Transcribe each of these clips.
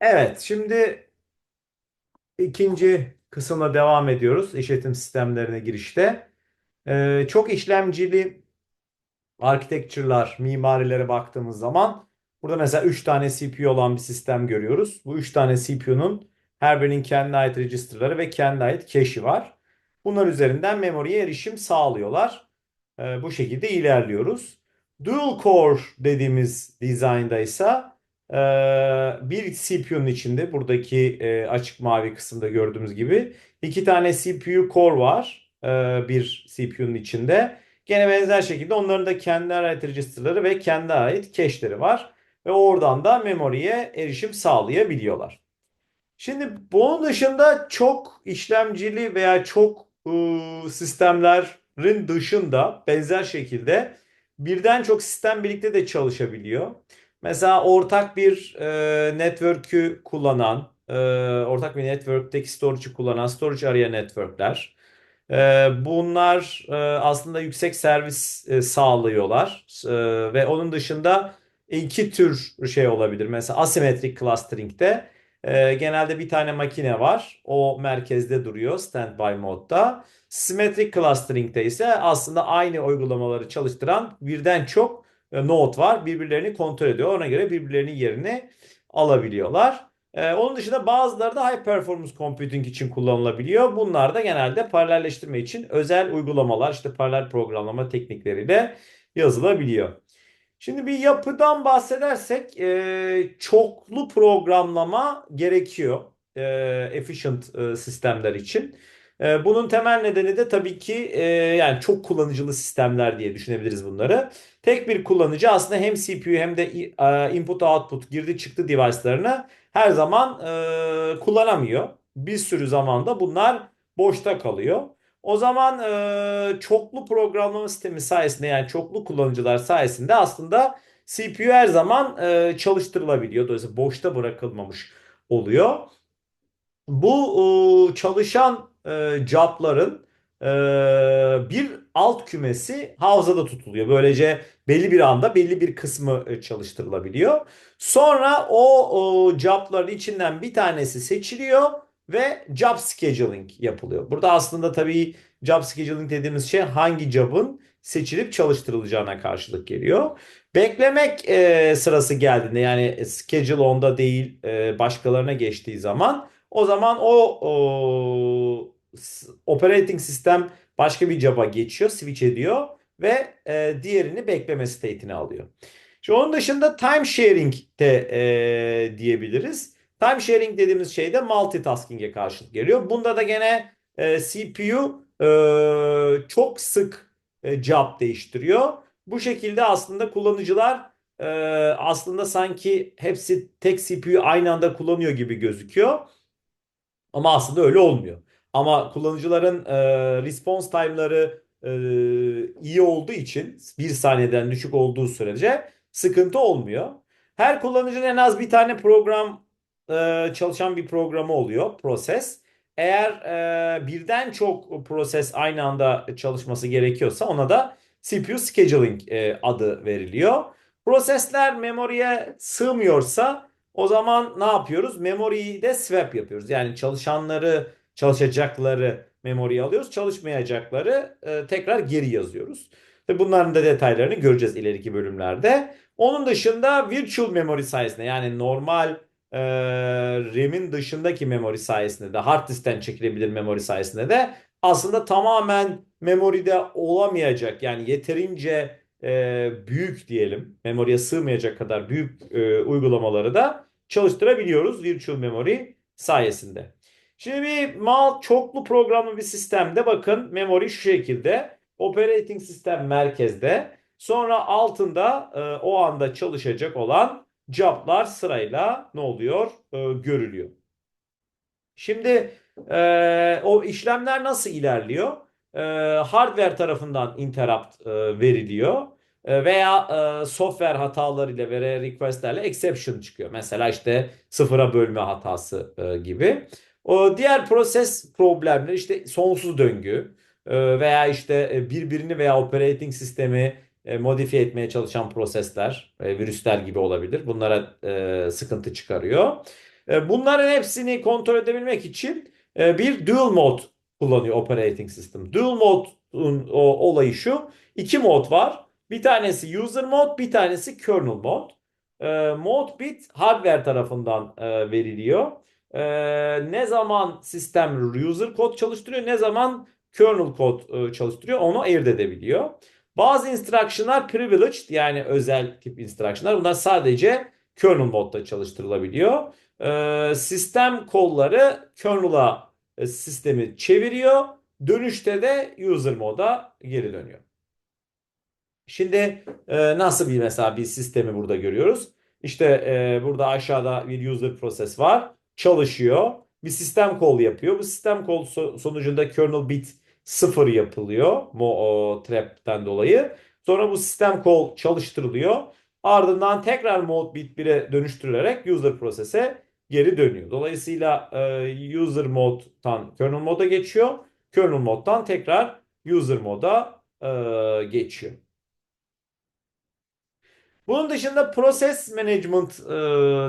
Evet, şimdi ikinci kısımla devam ediyoruz işletim sistemlerine girişte. Ee, çok işlemcili architecture'lar, mimarilere baktığımız zaman burada mesela 3 tane CPU olan bir sistem görüyoruz. Bu 3 tane CPU'nun her birinin kendine ait register'ları ve kendine ait cache'i var. Bunlar üzerinden memoriye erişim sağlıyorlar. Ee, bu şekilde ilerliyoruz. Dual core dediğimiz design'da ise bir CPU'nun içinde buradaki e, açık mavi kısımda gördüğümüz gibi iki tane CPU core var e, bir CPU'nun içinde. Gene benzer şekilde onların da kendi ait register'ları ve kendi ait cache'leri var. Ve oradan da memoriye erişim sağlayabiliyorlar. Şimdi bunun dışında çok işlemcili veya çok ıı, sistemlerin dışında benzer şekilde birden çok sistem birlikte de çalışabiliyor. Mesela ortak bir e, network'ü kullanan, e, ortak bir network'teki storage'ı kullanan storage area network'ler. E, bunlar e, aslında yüksek servis e, sağlıyorlar. E, ve onun dışında iki tür şey olabilir. Mesela asymmetric clustering'de e, genelde bir tane makine var. O merkezde duruyor standby modda. Symmetric clustering'de ise aslında aynı uygulamaları çalıştıran birden çok node var. Birbirlerini kontrol ediyor. Ona göre birbirlerinin yerini alabiliyorlar. Ee, onun dışında bazıları da high performance computing için kullanılabiliyor. Bunlar da genelde paralelleştirme için özel uygulamalar, işte paralel programlama teknikleriyle yazılabiliyor. Şimdi bir yapıdan bahsedersek e, çoklu programlama gerekiyor e, efficient e, sistemler için. E, bunun temel nedeni de tabii ki e, yani çok kullanıcılı sistemler diye düşünebiliriz bunları. Tek bir kullanıcı aslında hem CPU hem de e, input output girdi çıktı device'larını her zaman e, kullanamıyor. Bir sürü zamanda bunlar boşta kalıyor. O zaman çoklu programlama sistemi sayesinde yani çoklu kullanıcılar sayesinde aslında CPU her zaman çalıştırılabiliyor. Dolayısıyla boşta bırakılmamış oluyor. Bu çalışan e, job'ların e, bir alt kümesi havzada tutuluyor. Böylece belli bir anda belli bir kısmı e, çalıştırılabiliyor. Sonra o, o job'ların içinden bir tanesi seçiliyor ve job scheduling yapılıyor. Burada aslında tabii job scheduling dediğimiz şey hangi job'ın seçilip çalıştırılacağına karşılık geliyor. Beklemek e, sırası geldiğinde yani schedule onda değil e, başkalarına geçtiği zaman o zaman o, o operating sistem başka bir job'a geçiyor, switch ediyor ve e, diğerini bekleme state'ine alıyor. Şimdi onun dışında time sharing de e, diyebiliriz. Time sharing dediğimiz şey de multitasking'e karşılık geliyor. Bunda da gene e, CPU e, çok sık e, job değiştiriyor. Bu şekilde aslında kullanıcılar e, aslında sanki hepsi tek CPU aynı anda kullanıyor gibi gözüküyor. Ama aslında öyle olmuyor. Ama kullanıcıların e, response time'ları e, iyi olduğu için bir saniyeden düşük olduğu sürece sıkıntı olmuyor. Her kullanıcının en az bir tane program e, çalışan bir programı oluyor, proses. Eğer e, birden çok proses aynı anda çalışması gerekiyorsa ona da CPU scheduling e, adı veriliyor. Prosesler memoriye sığmıyorsa o zaman ne yapıyoruz? Memoriyi de swap yapıyoruz. Yani çalışanları, çalışacakları memoriye alıyoruz. Çalışmayacakları e, tekrar geri yazıyoruz. Ve bunların da detaylarını göreceğiz ileriki bölümlerde. Onun dışında virtual memory sayesinde yani normal e, RAM'in dışındaki memory sayesinde de hard diskten çekilebilir memory sayesinde de aslında tamamen memoride olamayacak yani yeterince e, büyük diyelim memoriye sığmayacak kadar büyük e, uygulamaları da çalıştırabiliyoruz virtual memory sayesinde. Şimdi bir mal çoklu programlı bir sistemde bakın memory şu şekilde operating sistem merkezde sonra altında e, o anda çalışacak olan job'lar sırayla ne oluyor e, görülüyor. Şimdi e, o işlemler nasıl ilerliyor? E, hardware tarafından interrupt e, veriliyor e, veya e, software hatalarıyla veya requestlerle exception çıkıyor. Mesela işte sıfıra bölme hatası e, gibi. O diğer proses problemleri işte sonsuz döngü e, veya işte e, birbirini veya operating sistemi e, modifiye etmeye çalışan prosesler, virüsler gibi olabilir. Bunlara sıkıntı çıkarıyor. Bunların hepsini kontrol edebilmek için bir dual mode kullanıyor operating system. Dual mode'un olayı şu. iki mod var. Bir tanesi user mode, bir tanesi kernel mode. E, mode bit hardware tarafından veriliyor. E, ne zaman sistem user kod çalıştırıyor, ne zaman kernel kod e, çalıştırıyor onu ayırt edebiliyor. Bazı instruction'lar privileged yani özel tip instruction'lar. Bunlar sadece kernel modda çalıştırılabiliyor. E, sistem kolları kernel'a e, sistemi çeviriyor. Dönüşte de user moda geri dönüyor. Şimdi e, nasıl bir mesela bir sistemi burada görüyoruz. İşte e, burada aşağıda bir user proses var. Çalışıyor. Bir sistem call yapıyor. Bu sistem call sonucunda kernel bit 0 yapılıyor. O, trap'ten dolayı. Sonra bu sistem call çalıştırılıyor. Ardından tekrar mode bit 1'e dönüştürülerek user prosese geri dönüyor. Dolayısıyla e, user mode'dan kernel moda geçiyor. Kernel moddan tekrar user moda e, geçiyor. Bunun dışında proses management e,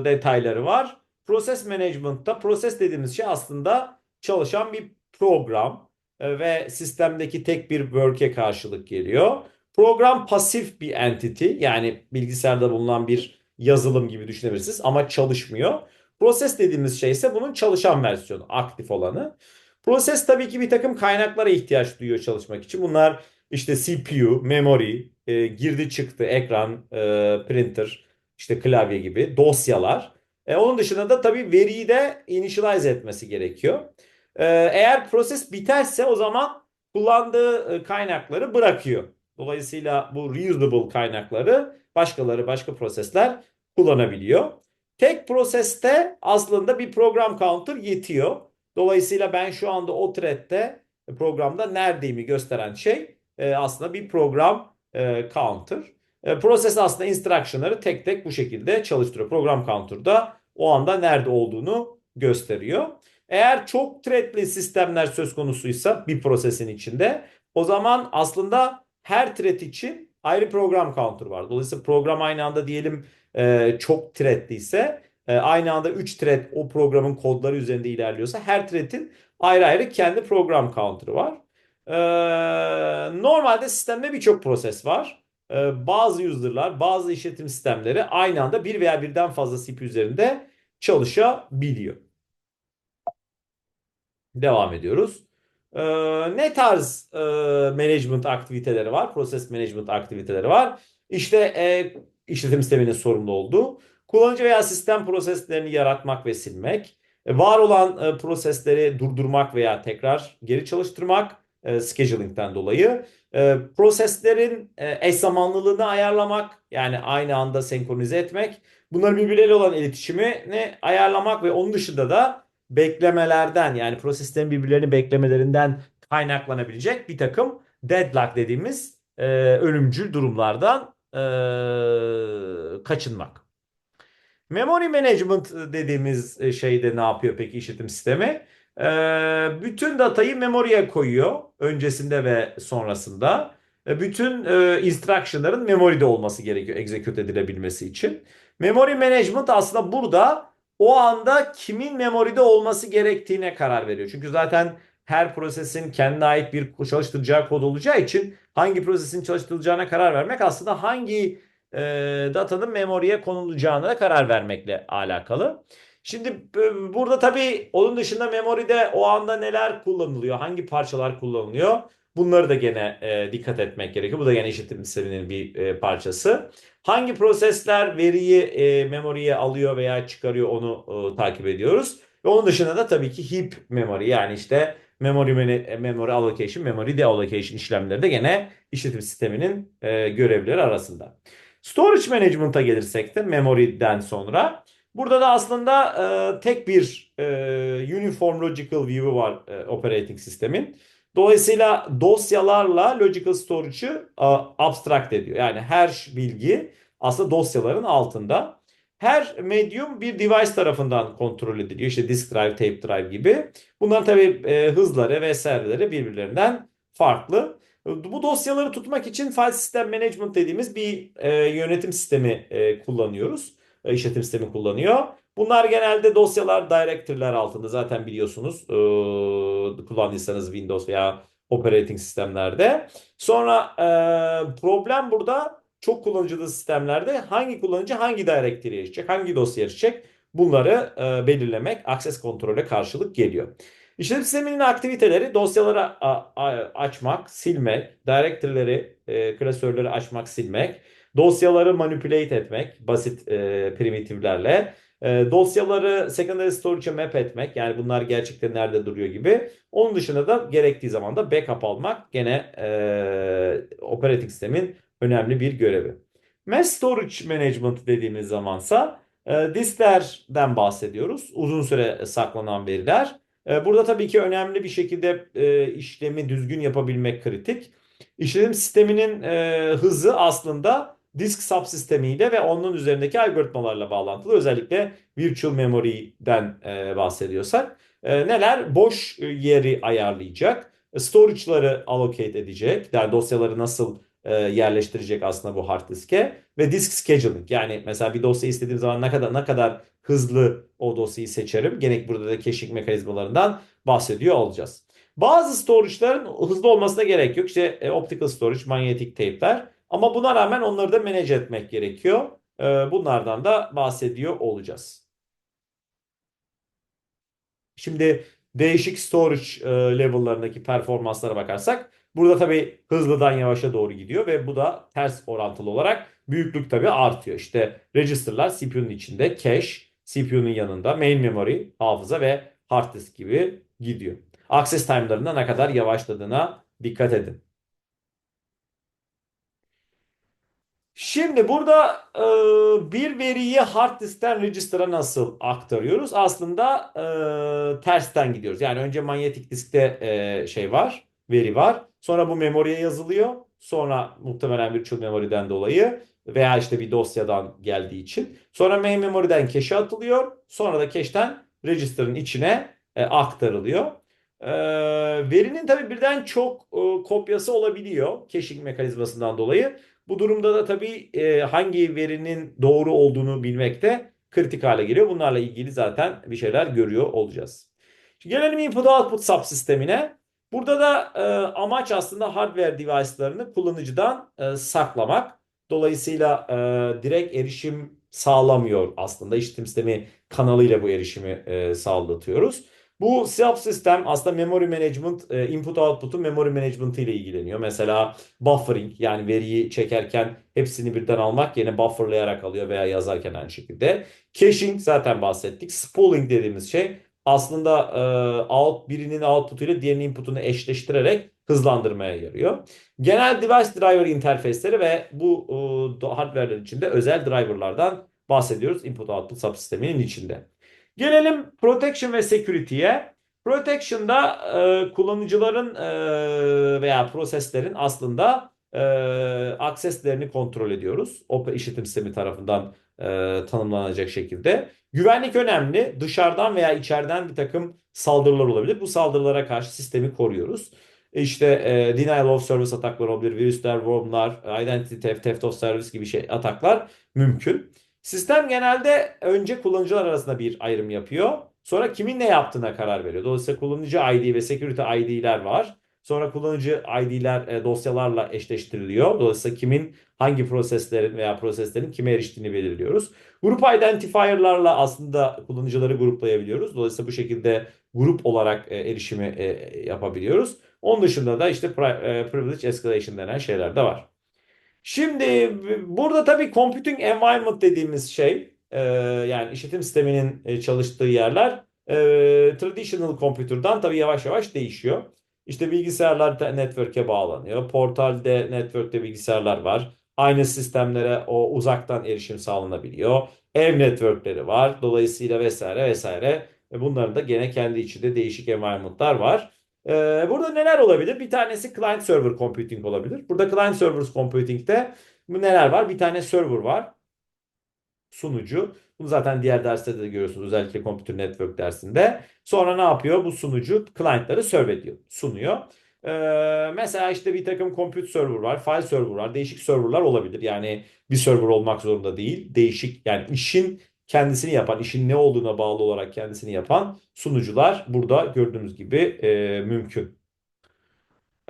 detayları var. Proses management'ta proses dediğimiz şey aslında çalışan bir program e, ve sistemdeki tek bir work'e karşılık geliyor. Program pasif bir entity yani bilgisayarda bulunan bir yazılım gibi düşünebilirsiniz ama çalışmıyor. Proses dediğimiz şey ise bunun çalışan versiyonu, aktif olanı. Proses tabii ki bir takım kaynaklara ihtiyaç duyuyor çalışmak için. Bunlar işte CPU, memory, e, girdi çıktı, ekran, e, printer, işte klavye gibi dosyalar. E, onun dışında da tabii veriyi de initialize etmesi gerekiyor. E, eğer proses biterse o zaman kullandığı e, kaynakları bırakıyor. Dolayısıyla bu reusable kaynakları başkaları, başka prosesler kullanabiliyor. Tek proseste aslında bir program counter yetiyor. Dolayısıyla ben şu anda o thread'de programda neredeyimi gösteren şey e, aslında bir program e, counter. E, proses aslında instruction'ları tek tek bu şekilde çalıştırıyor. Program counter'da o anda nerede olduğunu gösteriyor. Eğer çok threadli sistemler söz konusuysa bir prosesin içinde o zaman aslında her thread için ayrı program counter var. Dolayısıyla program aynı anda diyelim e, çok threadli ise e, aynı anda 3 thread o programın kodları üzerinde ilerliyorsa her thread'in ayrı ayrı kendi program counter'ı var. E, normalde sistemde birçok proses var. Bazı user'lar, bazı işletim sistemleri aynı anda bir veya birden fazla CPU üzerinde çalışabiliyor. Devam ediyoruz. Ee, ne tarz e, management aktiviteleri var? Proses management aktiviteleri var. İşte e, işletim sisteminin sorumlu olduğu kullanıcı veya sistem proseslerini yaratmak ve silmek, e, var olan e, prosesleri durdurmak veya tekrar geri çalıştırmak e, scheduling'den dolayı, e, proseslerin e, eş zamanlılığını ayarlamak yani aynı anda senkronize etmek, bunların birbirleriyle olan iletişimini ayarlamak ve onun dışında da beklemelerden yani proseslerin birbirlerini beklemelerinden kaynaklanabilecek bir takım deadlock dediğimiz e, ölümcül durumlardan e, kaçınmak. Memory management dediğimiz e, şeyde ne yapıyor peki işletim sistemi? E, bütün datayı memoriye koyuyor öncesinde ve sonrasında. E, bütün e, instruction'ların memoride olması gerekiyor execute edilebilmesi için. Memory management aslında burada o anda kimin memoride olması gerektiğine karar veriyor. Çünkü zaten her prosesin kendine ait bir çalıştıracağı kod olacağı için hangi prosesin çalıştırılacağına karar vermek aslında hangi e, datanın memoriye konulacağına da karar vermekle alakalı. Şimdi e, burada tabii onun dışında memoride o anda neler kullanılıyor, hangi parçalar kullanılıyor bunları da gene e, dikkat etmek gerekiyor. Bu da gene işletim sisteminin bir e, parçası. Hangi prosesler veriyi e, memoriye alıyor veya çıkarıyor onu e, takip ediyoruz. Ve onun dışında da tabii ki heap memory yani işte memory, memory allocation, memory deallocation işlemleri de gene işletim sisteminin e, görevleri arasında. Storage management'a gelirsek de memory'den sonra burada da aslında e, tek bir e, uniform logical view'u var e, operating sistemin. Dolayısıyla dosyalarla logical storage'ı abstract ediyor. Yani her bilgi aslında dosyaların altında. Her medium bir device tarafından kontrol ediliyor. İşte disk drive, tape drive gibi. Bunların tabii e, hızları vesaireleri birbirlerinden farklı. Bu dosyaları tutmak için file system management dediğimiz bir e, yönetim sistemi e, kullanıyoruz. E, işletim sistemi kullanıyor. Bunlar genelde dosyalar directory'ler altında zaten biliyorsunuz e, kullandıysanız Windows veya operating sistemlerde. Sonra e, problem burada çok kullanıcılı sistemlerde hangi kullanıcı hangi directory'ye erişecek, hangi dosya erişecek bunları e, belirlemek access kontrole karşılık geliyor. İşletim sisteminin aktiviteleri dosyaları açmak, silmek, directory'leri, e, klasörleri açmak, silmek, dosyaları manipulate etmek basit e, primitiflerle, e, dosyaları secondary storage'a map etmek yani bunlar gerçekten nerede duruyor gibi. Onun dışında da gerektiği zaman da backup almak gene e, operating sistemin önemli bir görevi. Mass Storage Management dediğimiz zamansa e, disklerden bahsediyoruz. Uzun süre saklanan veriler. E, burada tabii ki önemli bir şekilde e, işlemi düzgün yapabilmek kritik. İşletim sisteminin e, hızı aslında disk subsistemiyle ve onun üzerindeki algoritmalarla bağlantılı. Özellikle virtual memory'den e, bahsediyorsak. E, neler? Boş yeri ayarlayacak. Storage'ları allocate edecek. Yani dosyaları nasıl e, yerleştirecek aslında bu hard diske ve disk scheduling yani mesela bir dosya istediğim zaman ne kadar ne kadar hızlı o dosyayı seçerim. Gerek burada da caching mekanizmalarından bahsediyor olacağız. Bazı storage'ların hızlı olmasına gerek yok. İşte e, optical storage, manyetik tape'ler. Ama buna rağmen onları da manage etmek gerekiyor. E, bunlardan da bahsediyor olacağız. Şimdi değişik storage e, level'larındaki performanslara bakarsak burada tabii hızlıdan yavaşa doğru gidiyor ve bu da ters orantılı olarak büyüklük tabii artıyor. İşte register'lar CPU'nun içinde, cache CPU'nun yanında, main memory, hafıza ve hard disk gibi gidiyor. Access time'larında ne kadar yavaşladığına dikkat edin. Şimdi burada e, bir veriyi hard diskten register'a nasıl aktarıyoruz? Aslında e, tersten gidiyoruz. Yani önce manyetik diskte e, şey var, veri var. Sonra bu memoriye yazılıyor. Sonra muhtemelen virtual memory'den dolayı veya işte bir dosyadan geldiği için. Sonra main memory'den cache'e atılıyor. Sonra da cache'ten register'ın içine e, aktarılıyor. E, verinin tabii birden çok e, kopyası olabiliyor caching mekanizmasından dolayı. Bu durumda da tabii e, hangi verinin doğru olduğunu bilmek de kritik hale geliyor. Bunlarla ilgili zaten bir şeyler görüyor olacağız. Şimdi gelelim input output subsistemine. Burada da e, amaç aslında hardware device'larını kullanıcıdan e, saklamak. Dolayısıyla direkt erişim sağlamıyor aslında. İşletim sistemi kanalıyla bu erişimi e, sağlatıyoruz. Bu subsistem aslında memory management, e, input output'un memory management ile ilgileniyor. Mesela buffering yani veriyi çekerken hepsini birden almak yerine bufferlayarak alıyor veya yazarken aynı şekilde. Caching zaten bahsettik. Spooling dediğimiz şey aslında e, out birinin output ile diğerinin input'unu eşleştirerek hızlandırmaya yarıyor. Genel device driver interface'leri ve bu e, hardware'ler içinde özel driver'lardan bahsediyoruz input output subsisteminin içinde. Gelelim protection ve security'ye. Protection'da e, kullanıcıların e, veya proseslerin aslında e, access'lerini kontrol ediyoruz. O işletim sistemi tarafından e, tanımlanacak şekilde. Güvenlik önemli. Dışarıdan veya içeriden bir takım saldırılar olabilir. Bu saldırılara karşı sistemi koruyoruz. İşte e, denial of service atakları olabilir, virüsler, wormlar, identity theft, theft of service gibi şey ataklar mümkün. Sistem genelde önce kullanıcılar arasında bir ayrım yapıyor. Sonra kimin ne yaptığına karar veriyor. Dolayısıyla kullanıcı ID ve security ID'ler var. Sonra kullanıcı ID'ler e, dosyalarla eşleştiriliyor. Dolayısıyla kimin hangi proseslerin veya proseslerin kime eriştiğini belirliyoruz. Grup identifier'larla aslında kullanıcıları gruplayabiliyoruz. Dolayısıyla bu şekilde grup olarak e, erişimi e, yapabiliyoruz. Onun dışında da işte privilege escalation denen şeyler de var. Şimdi burada tabii computing environment dediğimiz şey e, yani işletim sisteminin e, çalıştığı yerler e, traditional computer'dan tabii yavaş yavaş değişiyor. İşte bilgisayarlar network'e bağlanıyor. Portalde network'te bilgisayarlar var. Aynı sistemlere o uzaktan erişim sağlanabiliyor. Ev network'leri var. Dolayısıyla vesaire vesaire. Bunların da gene kendi içinde değişik environment'lar var. Ee, burada neler olabilir? Bir tanesi client server computing olabilir. Burada client server computing'de neler var? Bir tane server var. Sunucu. Bunu zaten diğer derslerde de görüyorsunuz. Özellikle Computer Network dersinde. Sonra ne yapıyor? Bu sunucu client'ları serve ediyor, sunuyor. Ee, mesela işte bir takım compute server var, file server var, değişik serverlar olabilir. Yani bir server olmak zorunda değil. Değişik yani işin kendisini yapan, işin ne olduğuna bağlı olarak kendisini yapan sunucular burada gördüğünüz gibi e, mümkün.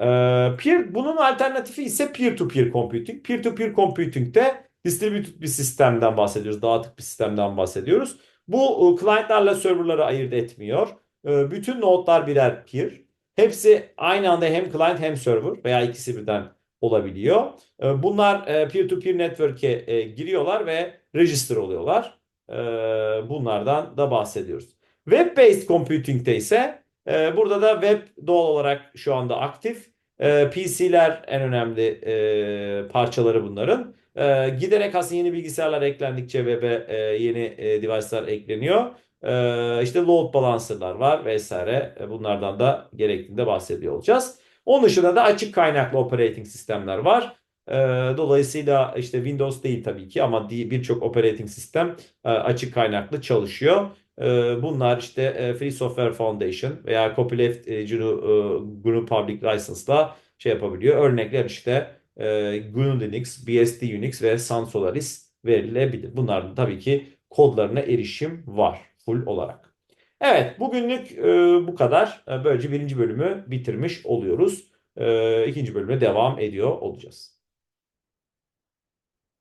Ee, peer, bunun alternatifi ise peer-to-peer computing. Peer-to-peer computing'de distributed bir sistemden bahsediyoruz. Dağıtık bir sistemden bahsediyoruz. Bu e, client'larla serverları ayırt etmiyor. E, bütün nodlar birer peer. Hepsi aynı anda hem client hem server veya ikisi birden olabiliyor. E, bunlar e, peer-to-peer network'e e, giriyorlar ve register oluyorlar. Bunlardan da bahsediyoruz. Web-based computing'de ise burada da web doğal olarak şu anda aktif. PC'ler en önemli parçaları bunların. Giderek aslında yeni bilgisayarlar eklendikçe web'e yeni e, device'lar ekleniyor. E, işte load balancer'lar var vesaire. Bunlardan da gerektiğinde bahsediyor olacağız. Onun dışında da açık kaynaklı operating sistemler var. E, dolayısıyla işte Windows değil tabii ki ama birçok operating sistem e, açık kaynaklı çalışıyor. E, bunlar işte e, Free Software Foundation veya Copyleft e, GNU Public License'la şey yapabiliyor. Örnekler işte GNU Linux, BSD Unix ve Sun Solaris verilebilir. Bunların tabii ki kodlarına erişim var full olarak. Evet bugünlük bu kadar. Böylece birinci bölümü bitirmiş oluyoruz. İkinci bölüme devam ediyor olacağız.